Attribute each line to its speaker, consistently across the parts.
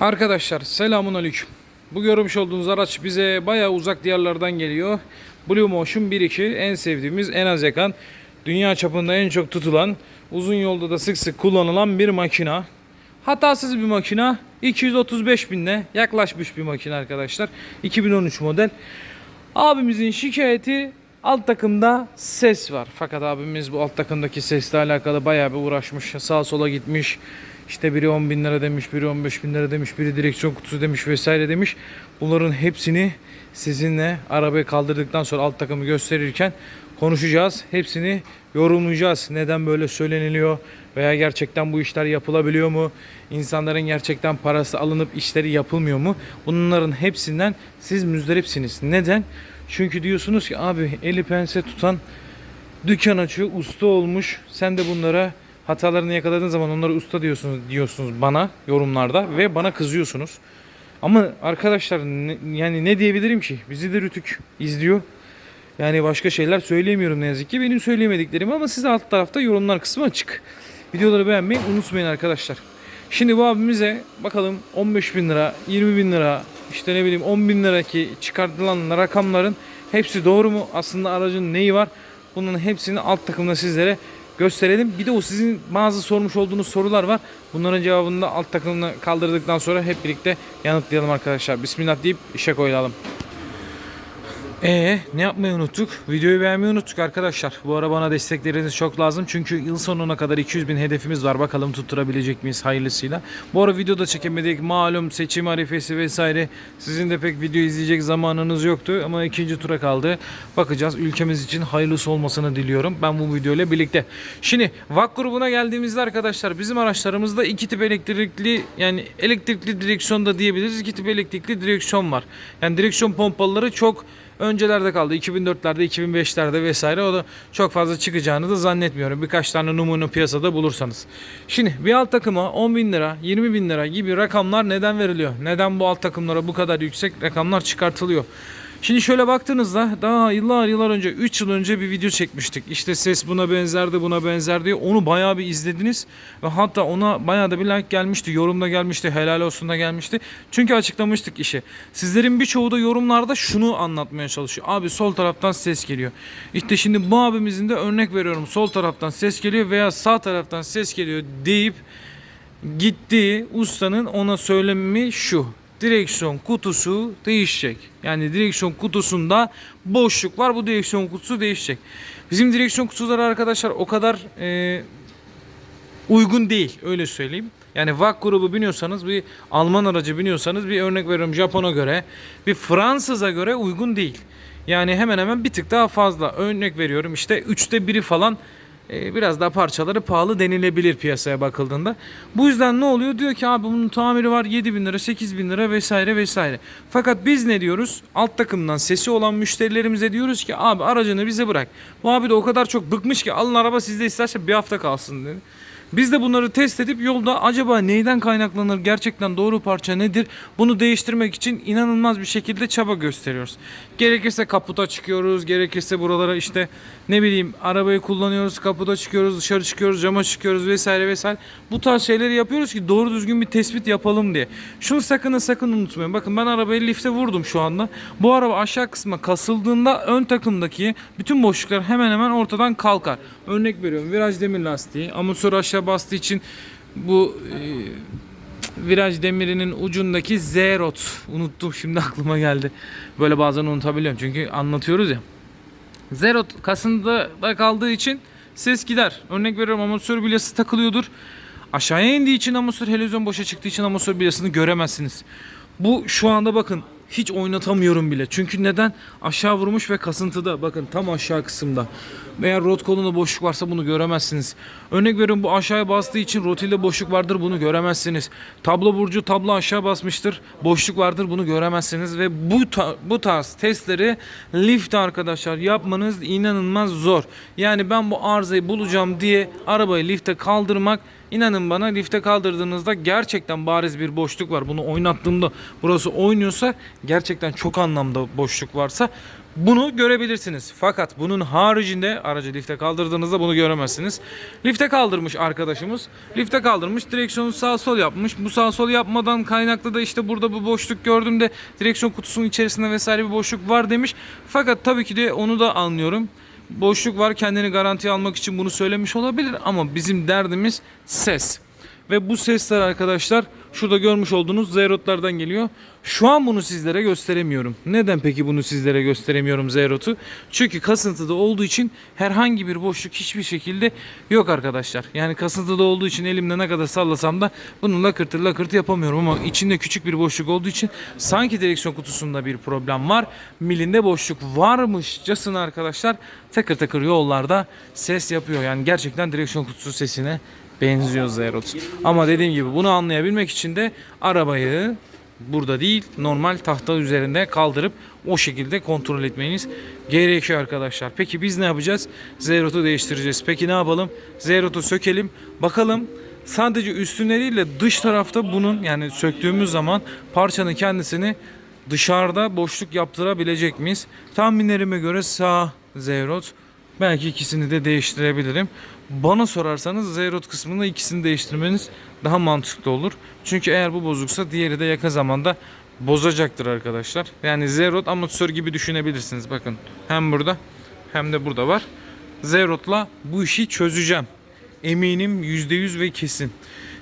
Speaker 1: Arkadaşlar selamun aleyküm. Bu görmüş olduğunuz araç bize bayağı uzak diyarlardan geliyor. Blue Motion 1.2 en sevdiğimiz en az yakan dünya çapında en çok tutulan uzun yolda da sık sık kullanılan bir makina. Hatasız bir makina 235 binle yaklaşmış bir makine arkadaşlar. 2013 model. Abimizin şikayeti alt takımda ses var. Fakat abimiz bu alt takımdaki sesle alakalı bayağı bir uğraşmış. Sağa sola gitmiş. İşte biri 10 bin lira demiş, biri 15 bin lira demiş, biri direksiyon kutusu demiş vesaire demiş. Bunların hepsini sizinle arabayı kaldırdıktan sonra alt takımı gösterirken konuşacağız. Hepsini yorumlayacağız. Neden böyle söyleniliyor veya gerçekten bu işler yapılabiliyor mu? İnsanların gerçekten parası alınıp işleri yapılmıyor mu? Bunların hepsinden siz müzdaripsiniz. Neden? Çünkü diyorsunuz ki abi eli pense tutan dükkan açıyor, usta olmuş. Sen de bunlara hatalarını yakaladığın zaman onlara usta diyorsunuz diyorsunuz bana yorumlarda ve bana kızıyorsunuz. Ama arkadaşlar ne- yani ne diyebilirim ki? Bizi de Rütük izliyor. Yani başka şeyler söyleyemiyorum ne yazık ki. Benim söyleyemediklerim ama size alt tarafta yorumlar kısmı açık. Videoları beğenmeyi unutmayın arkadaşlar. Şimdi bu abimize bakalım 15 bin lira, 20 bin lira, işte ne bileyim 10 bin lira ki çıkartılan rakamların hepsi doğru mu? Aslında aracın neyi var? Bunun hepsini alt takımda sizlere gösterelim. Bir de o sizin bazı sormuş olduğunuz sorular var. Bunların cevabını da alt takımına kaldırdıktan sonra hep birlikte yanıtlayalım arkadaşlar. Bismillah deyip işe koyulalım. Ee, ne yapmayı unuttuk? Videoyu beğenmeyi unuttuk arkadaşlar. Bu ara bana destekleriniz çok lazım. Çünkü yıl sonuna kadar 200 bin hedefimiz var. Bakalım tutturabilecek miyiz hayırlısıyla. Bu ara videoda çekemedik. Malum seçim arifesi vesaire. Sizin de pek video izleyecek zamanınız yoktu. Ama ikinci tura kaldı. Bakacağız. Ülkemiz için hayırlısı olmasını diliyorum. Ben bu video ile birlikte. Şimdi VAK grubuna geldiğimizde arkadaşlar bizim araçlarımızda iki tip elektrikli yani elektrikli direksiyon da diyebiliriz. İki tip elektrikli direksiyon var. Yani direksiyon pompaları çok öncelerde kaldı. 2004'lerde, 2005'lerde vesaire. O da çok fazla çıkacağını da zannetmiyorum. Birkaç tane numune piyasada bulursanız. Şimdi bir alt takıma 10 bin lira, 20 bin lira gibi rakamlar neden veriliyor? Neden bu alt takımlara bu kadar yüksek rakamlar çıkartılıyor? Şimdi şöyle baktığınızda daha yıllar yıllar önce 3 yıl önce bir video çekmiştik. İşte ses buna benzerdi buna benzer diye onu bayağı bir izlediniz. Ve hatta ona bayağı da bir like gelmişti. Yorumda gelmişti. Helal olsun da gelmişti. Çünkü açıklamıştık işi. Sizlerin birçoğu da yorumlarda şunu anlatmaya çalışıyor. Abi sol taraftan ses geliyor. İşte şimdi bu abimizin de örnek veriyorum. Sol taraftan ses geliyor veya sağ taraftan ses geliyor deyip gittiği ustanın ona söylemi şu. Direksiyon kutusu değişecek. Yani direksiyon kutusunda boşluk var. Bu direksiyon kutusu değişecek. Bizim direksiyon kutuları arkadaşlar o kadar e, uygun değil öyle söyleyeyim. Yani VAK grubu biniyorsanız bir Alman aracı biniyorsanız bir örnek veriyorum Japon'a göre bir Fransız'a göre uygun değil. Yani hemen hemen bir tık daha fazla. Örnek veriyorum işte üçte biri falan biraz daha parçaları pahalı denilebilir piyasaya bakıldığında. Bu yüzden ne oluyor? Diyor ki abi bunun tamiri var 7 bin lira 8 bin lira vesaire vesaire. Fakat biz ne diyoruz? Alt takımdan sesi olan müşterilerimize diyoruz ki abi aracını bize bırak. Bu abi de o kadar çok bıkmış ki alın araba sizde isterse bir hafta kalsın dedi. Biz de bunları test edip yolda acaba neyden kaynaklanır gerçekten doğru parça nedir bunu değiştirmek için inanılmaz bir şekilde çaba gösteriyoruz. Gerekirse kaputa çıkıyoruz, gerekirse buralara işte ne bileyim arabayı kullanıyoruz, kaputa çıkıyoruz, dışarı çıkıyoruz, cama çıkıyoruz vesaire vesaire. Bu tarz şeyleri yapıyoruz ki doğru düzgün bir tespit yapalım diye. Şunu sakın sakın unutmayın. Bakın ben arabayı lifte vurdum şu anda. Bu araba aşağı kısma kasıldığında ön takımdaki bütün boşluklar hemen hemen ortadan kalkar. Örnek veriyorum viraj demir lastiği, amortisör aşağı bastığı için bu e, viraj demirinin ucundaki Z-Rot. Unuttum şimdi aklıma geldi. Böyle bazen unutabiliyorum çünkü anlatıyoruz ya. Zerot kasında kaldığı için ses gider. Örnek veriyorum amortisör bilyası takılıyordur. Aşağıya indiği için amortisör helezyon boşa çıktığı için amortisör bilyasını göremezsiniz. Bu şu anda bakın hiç oynatamıyorum bile. Çünkü neden? Aşağı vurmuş ve kasıntıda. Bakın tam aşağı kısımda. Eğer rot kolunda boşluk varsa bunu göremezsiniz. Örnek veriyorum bu aşağıya bastığı için rotilde boşluk vardır bunu göremezsiniz. Tablo burcu tablo aşağı basmıştır. Boşluk vardır bunu göremezsiniz. Ve bu, ta- bu tarz testleri lift arkadaşlar yapmanız inanılmaz zor. Yani ben bu arızayı bulacağım diye arabayı lifte kaldırmak İnanın bana lifte kaldırdığınızda gerçekten bariz bir boşluk var. Bunu oynattığımda burası oynuyorsa gerçekten çok anlamda boşluk varsa Bunu görebilirsiniz. Fakat bunun haricinde aracı lifte kaldırdığınızda bunu göremezsiniz. Lifte kaldırmış arkadaşımız. Lifte kaldırmış. Direksiyonu sağ sol yapmış. Bu sağ sol yapmadan kaynaklı da işte burada bu boşluk gördüm de direksiyon kutusunun içerisinde vesaire bir boşluk var demiş. Fakat tabii ki de onu da anlıyorum. Boşluk var kendini garantiye almak için bunu söylemiş olabilir ama bizim derdimiz ses. Ve bu sesler arkadaşlar şurada görmüş olduğunuz Zeyrot'lardan geliyor. Şu an bunu sizlere gösteremiyorum. Neden peki bunu sizlere gösteremiyorum Zeyrot'u? Çünkü kasıntıda olduğu için herhangi bir boşluk hiçbir şekilde yok arkadaşlar. Yani kasıntıda olduğu için elimde ne kadar sallasam da bunu lakırtır lakırt yapamıyorum ama içinde küçük bir boşluk olduğu için sanki direksiyon kutusunda bir problem var. Milinde boşluk varmışçasına arkadaşlar takır takır yollarda ses yapıyor. Yani gerçekten direksiyon kutusu sesine benziyor Zeyrot. Ama dediğim gibi bunu anlayabilmek için de arabayı burada değil normal tahta üzerinde kaldırıp o şekilde kontrol etmeniz gerekiyor arkadaşlar. Peki biz ne yapacağız? Zeyrot'u değiştireceğiz. Peki ne yapalım? Zeyrot'u sökelim. Bakalım sadece üstünde değil de dış tarafta bunun yani söktüğümüz zaman parçanın kendisini dışarıda boşluk yaptırabilecek miyiz? Tahminlerime göre sağ Zeyrot. Belki ikisini de değiştirebilirim. Bana sorarsanız Zeyrot kısmında ikisini değiştirmeniz daha mantıklı olur. Çünkü eğer bu bozuksa diğeri de yakın zamanda bozacaktır arkadaşlar. Yani Zeyrot amortisör gibi düşünebilirsiniz. Bakın hem burada hem de burada var. Zeyrot'la bu işi çözeceğim. Eminim %100 ve kesin.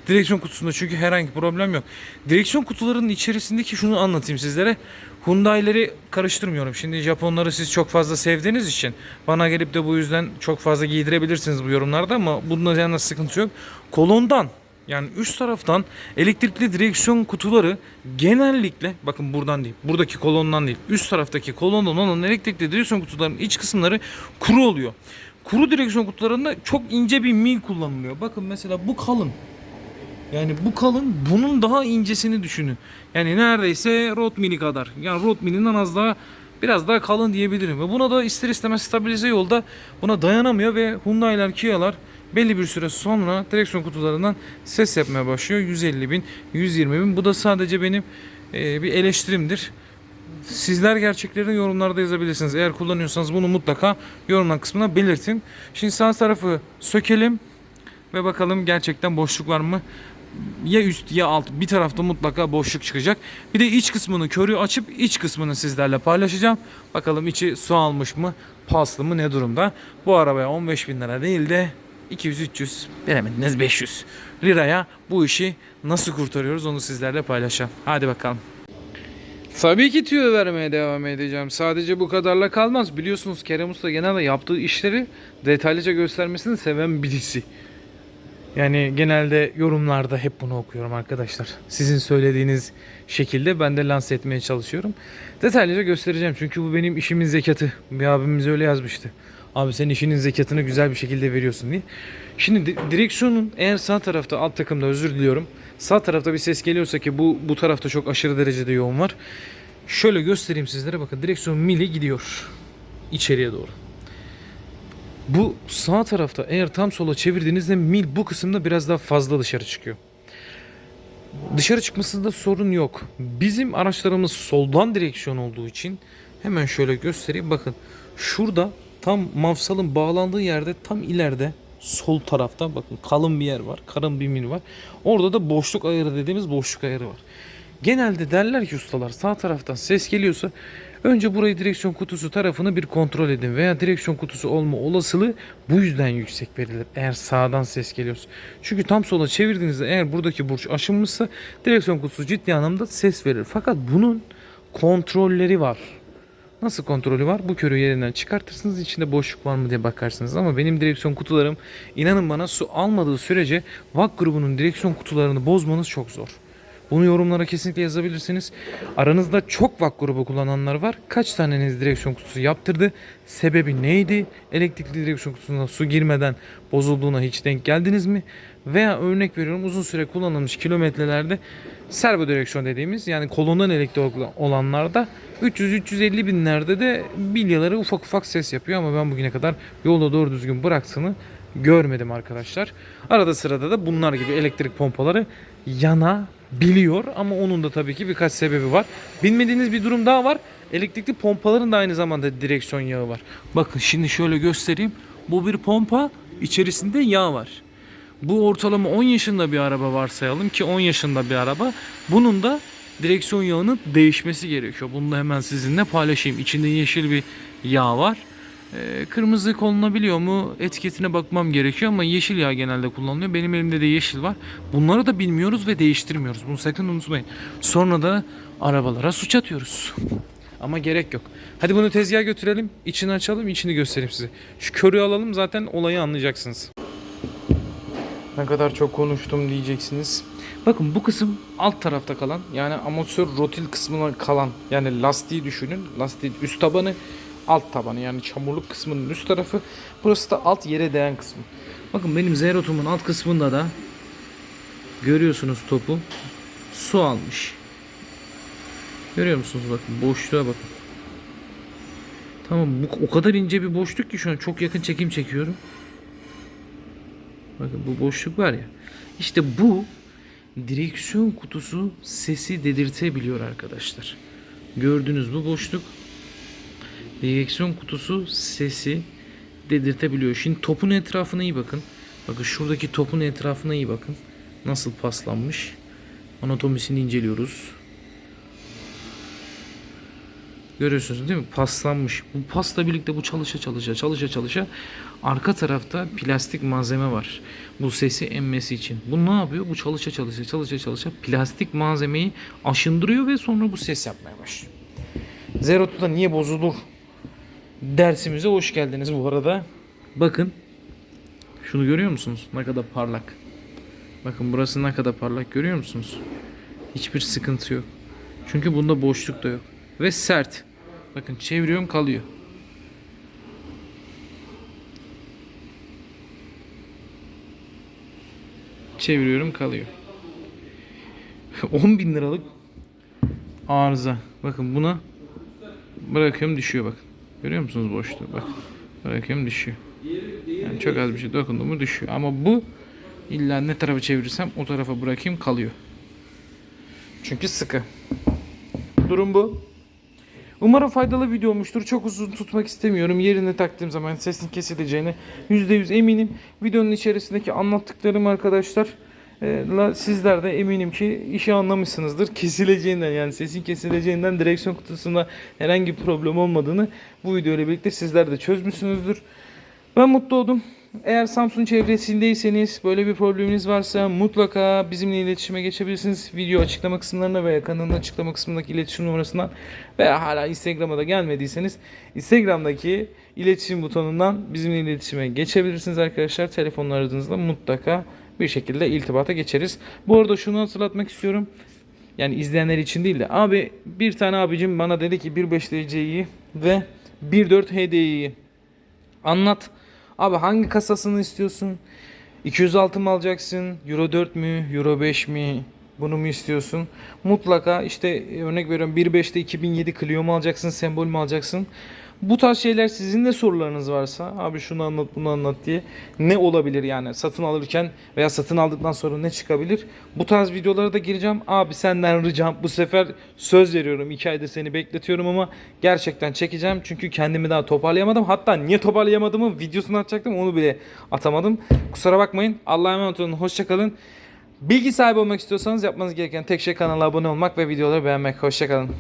Speaker 1: Direksiyon kutusunda çünkü herhangi problem yok. Direksiyon kutularının içerisindeki şunu anlatayım sizlere. Hyundai'leri karıştırmıyorum. Şimdi Japonları siz çok fazla sevdiğiniz için bana gelip de bu yüzden çok fazla giydirebilirsiniz bu yorumlarda ama bunda yana sıkıntı yok. Kolondan yani üst taraftan elektrikli direksiyon kutuları genellikle bakın buradan değil buradaki kolondan değil üst taraftaki kolondan olan elektrikli direksiyon kutularının iç kısımları kuru oluyor. Kuru direksiyon kutularında çok ince bir mil kullanılıyor. Bakın mesela bu kalın. Yani bu kalın bunun daha incesini düşünün. Yani neredeyse rot mili kadar. Yani rot milinden az daha biraz daha kalın diyebilirim. Ve buna da ister istemez stabilize yolda buna dayanamıyor ve Hyundai'ler, Kia'lar belli bir süre sonra direksiyon kutularından ses yapmaya başlıyor. 150 bin, 120 bin. Bu da sadece benim e, bir eleştirimdir. Sizler gerçeklerini yorumlarda yazabilirsiniz. Eğer kullanıyorsanız bunu mutlaka yorumlar kısmına belirtin. Şimdi sağ tarafı sökelim ve bakalım gerçekten boşluk var mı? Ya üst ya alt bir tarafta mutlaka boşluk çıkacak. Bir de iç kısmını körü açıp iç kısmını sizlerle paylaşacağım. Bakalım içi su almış mı, paslı mı ne durumda? Bu arabaya 15 bin lira değil de 200-300 bilemediniz 500 liraya bu işi nasıl kurtarıyoruz onu sizlerle paylaşacağım. Hadi bakalım. Tabii ki tüyo vermeye devam edeceğim. Sadece bu kadarla kalmaz. Biliyorsunuz Kerem Usta genelde yaptığı işleri detaylıca göstermesini seven birisi. Yani genelde yorumlarda hep bunu okuyorum arkadaşlar. Sizin söylediğiniz şekilde ben de lanse etmeye çalışıyorum. Detaylıca göstereceğim çünkü bu benim işimin zekatı. Bir abimiz öyle yazmıştı. Abi sen işinin zekatını güzel bir şekilde veriyorsun diye. Şimdi di- direksiyonun eğer sağ tarafta alt takımda özür diliyorum. Sağ tarafta bir ses geliyorsa ki bu bu tarafta çok aşırı derecede yoğun var. Şöyle göstereyim sizlere bakın direksiyon mili gidiyor içeriye doğru. Bu sağ tarafta eğer tam sola çevirdiğinizde mil bu kısımda biraz daha fazla dışarı çıkıyor. Dışarı çıkmasında sorun yok. Bizim araçlarımız soldan direksiyon olduğu için hemen şöyle göstereyim. Bakın şurada tam mafsalın bağlandığı yerde tam ileride sol tarafta bakın kalın bir yer var. Kalın bir mil var. Orada da boşluk ayarı dediğimiz boşluk ayarı var. Genelde derler ki ustalar sağ taraftan ses geliyorsa önce burayı direksiyon kutusu tarafını bir kontrol edin veya direksiyon kutusu olma olasılığı bu yüzden yüksek verilir eğer sağdan ses geliyorsa. Çünkü tam sola çevirdiğinizde eğer buradaki burç aşınmışsa direksiyon kutusu ciddi anlamda ses verir. Fakat bunun kontrolleri var. Nasıl kontrolü var? Bu körü yerinden çıkartırsınız içinde boşluk var mı diye bakarsınız. Ama benim direksiyon kutularım inanın bana su almadığı sürece VAK grubunun direksiyon kutularını bozmanız çok zor. Bunu yorumlara kesinlikle yazabilirsiniz. Aranızda çok VAK grubu kullananlar var. Kaç taneniz direksiyon kutusu yaptırdı? Sebebi neydi? Elektrikli direksiyon kutusuna su girmeden bozulduğuna hiç denk geldiniz mi? Veya örnek veriyorum uzun süre kullanılmış kilometrelerde servo direksiyon dediğimiz yani kolondan elektrik olanlarda 300-350 binlerde de bilyaları ufak ufak ses yapıyor ama ben bugüne kadar yolda doğru düzgün bıraktığını görmedim arkadaşlar. Arada sırada da bunlar gibi elektrik pompaları yanabiliyor ama onun da tabii ki birkaç sebebi var. Bilmediğiniz bir durum daha var. Elektrikli pompaların da aynı zamanda direksiyon yağı var. Bakın şimdi şöyle göstereyim. Bu bir pompa, içerisinde yağ var. Bu ortalama 10 yaşında bir araba varsayalım ki 10 yaşında bir araba. Bunun da direksiyon yağının değişmesi gerekiyor. Bunu da hemen sizinle paylaşayım. İçinde yeşil bir yağ var. Ee, kırmızı konulabiliyor mu? Etiketine bakmam gerekiyor ama yeşil yağ genelde kullanılıyor. Benim elimde de yeşil var. Bunları da bilmiyoruz ve değiştirmiyoruz. Bunu sakın unutmayın. Sonra da arabalara suç atıyoruz. Ama gerek yok. Hadi bunu tezgaha götürelim. içini açalım, içini göstereyim size. Şu körüğü alalım zaten olayı anlayacaksınız. Ne kadar çok konuştum diyeceksiniz. Bakın bu kısım alt tarafta kalan yani amatör rotil kısmına kalan yani lastiği düşünün. Lastiğin üst tabanı alt tabanı yani çamurluk kısmının üst tarafı. Burası da alt yere değen kısmı. Bakın benim Zerotum'un alt kısmında da görüyorsunuz topu su almış. Görüyor musunuz bakın boşluğa bakın. Tamam bu o kadar ince bir boşluk ki şu an çok yakın çekim çekiyorum. Bakın bu boşluk var ya. İşte bu direksiyon kutusu sesi dedirtebiliyor arkadaşlar. Gördüğünüz bu boşluk direksiyon kutusu sesi dedirtebiliyor. Şimdi topun etrafına iyi bakın. Bakın şuradaki topun etrafına iyi bakın. Nasıl paslanmış. Anatomisini inceliyoruz. Görüyorsunuz değil mi? Paslanmış. Bu pasla birlikte bu çalışa çalışa çalışa çalışa arka tarafta plastik malzeme var. Bu sesi emmesi için. Bu ne yapıyor? Bu çalışa çalışa çalışa çalışa plastik malzemeyi aşındırıyor ve sonra bu ses yapmaya başlıyor. Zerotu'da niye bozulur? Dersimize hoş geldiniz bu arada. Bakın. Şunu görüyor musunuz? Ne kadar parlak. Bakın burası ne kadar parlak görüyor musunuz? Hiçbir sıkıntı yok. Çünkü bunda boşluk da yok. Ve sert. Bakın çeviriyorum kalıyor. Çeviriyorum kalıyor. 10 bin liralık arıza. Bakın buna bırakıyorum düşüyor bakın. Görüyor musunuz boşluğu? Bakın. Bırakıyorum düşüyor. Yani çok az bir şey dokundu mu düşüyor. Ama bu illa ne tarafa çevirirsem o tarafa bırakayım kalıyor. Çünkü sıkı. Durum bu. Umarım faydalı video olmuştur. Çok uzun tutmak istemiyorum. Yerine taktığım zaman sesin kesileceğine %100 eminim. Videonun içerisindeki anlattıklarım arkadaşlar la sizler de eminim ki işi anlamışsınızdır. Kesileceğinden yani sesin kesileceğinden direksiyon kutusunda herhangi bir problem olmadığını bu video ile birlikte sizler de çözmüşsünüzdür. Ben mutlu oldum. Eğer Samsung çevresindeyseniz böyle bir probleminiz varsa mutlaka bizimle iletişime geçebilirsiniz. Video açıklama kısımlarına veya kanalın açıklama kısmındaki iletişim numarasından veya hala Instagram'a da gelmediyseniz Instagram'daki iletişim butonundan bizimle iletişime geçebilirsiniz arkadaşlar. Telefonla aradığınızda mutlaka bir şekilde iltibata geçeriz. Bu arada şunu hatırlatmak istiyorum. Yani izleyenler için değil de abi bir tane abicim bana dedi ki 1.5 DC'yi ve 1.4 HD'yi anlat. Abi hangi kasasını istiyorsun? 206 mı alacaksın? Euro 4 mü? Euro 5 mi? Bunu mu istiyorsun? Mutlaka işte örnek veriyorum 1.5'te 2007 Clio mu alacaksın? Sembol mü alacaksın? Bu tarz şeyler sizin de sorularınız varsa abi şunu anlat bunu anlat diye ne olabilir yani satın alırken veya satın aldıktan sonra ne çıkabilir? Bu tarz videolara da gireceğim. Abi senden ricam bu sefer söz veriyorum 2 ayda seni bekletiyorum ama gerçekten çekeceğim. Çünkü kendimi daha toparlayamadım. Hatta niye toparlayamadığımı videosunu atacaktım onu bile atamadım. Kusura bakmayın. Allah'a emanet olun. Hoşçakalın. Bilgi sahibi olmak istiyorsanız yapmanız gereken tek şey kanala abone olmak ve videoları beğenmek. Hoşçakalın.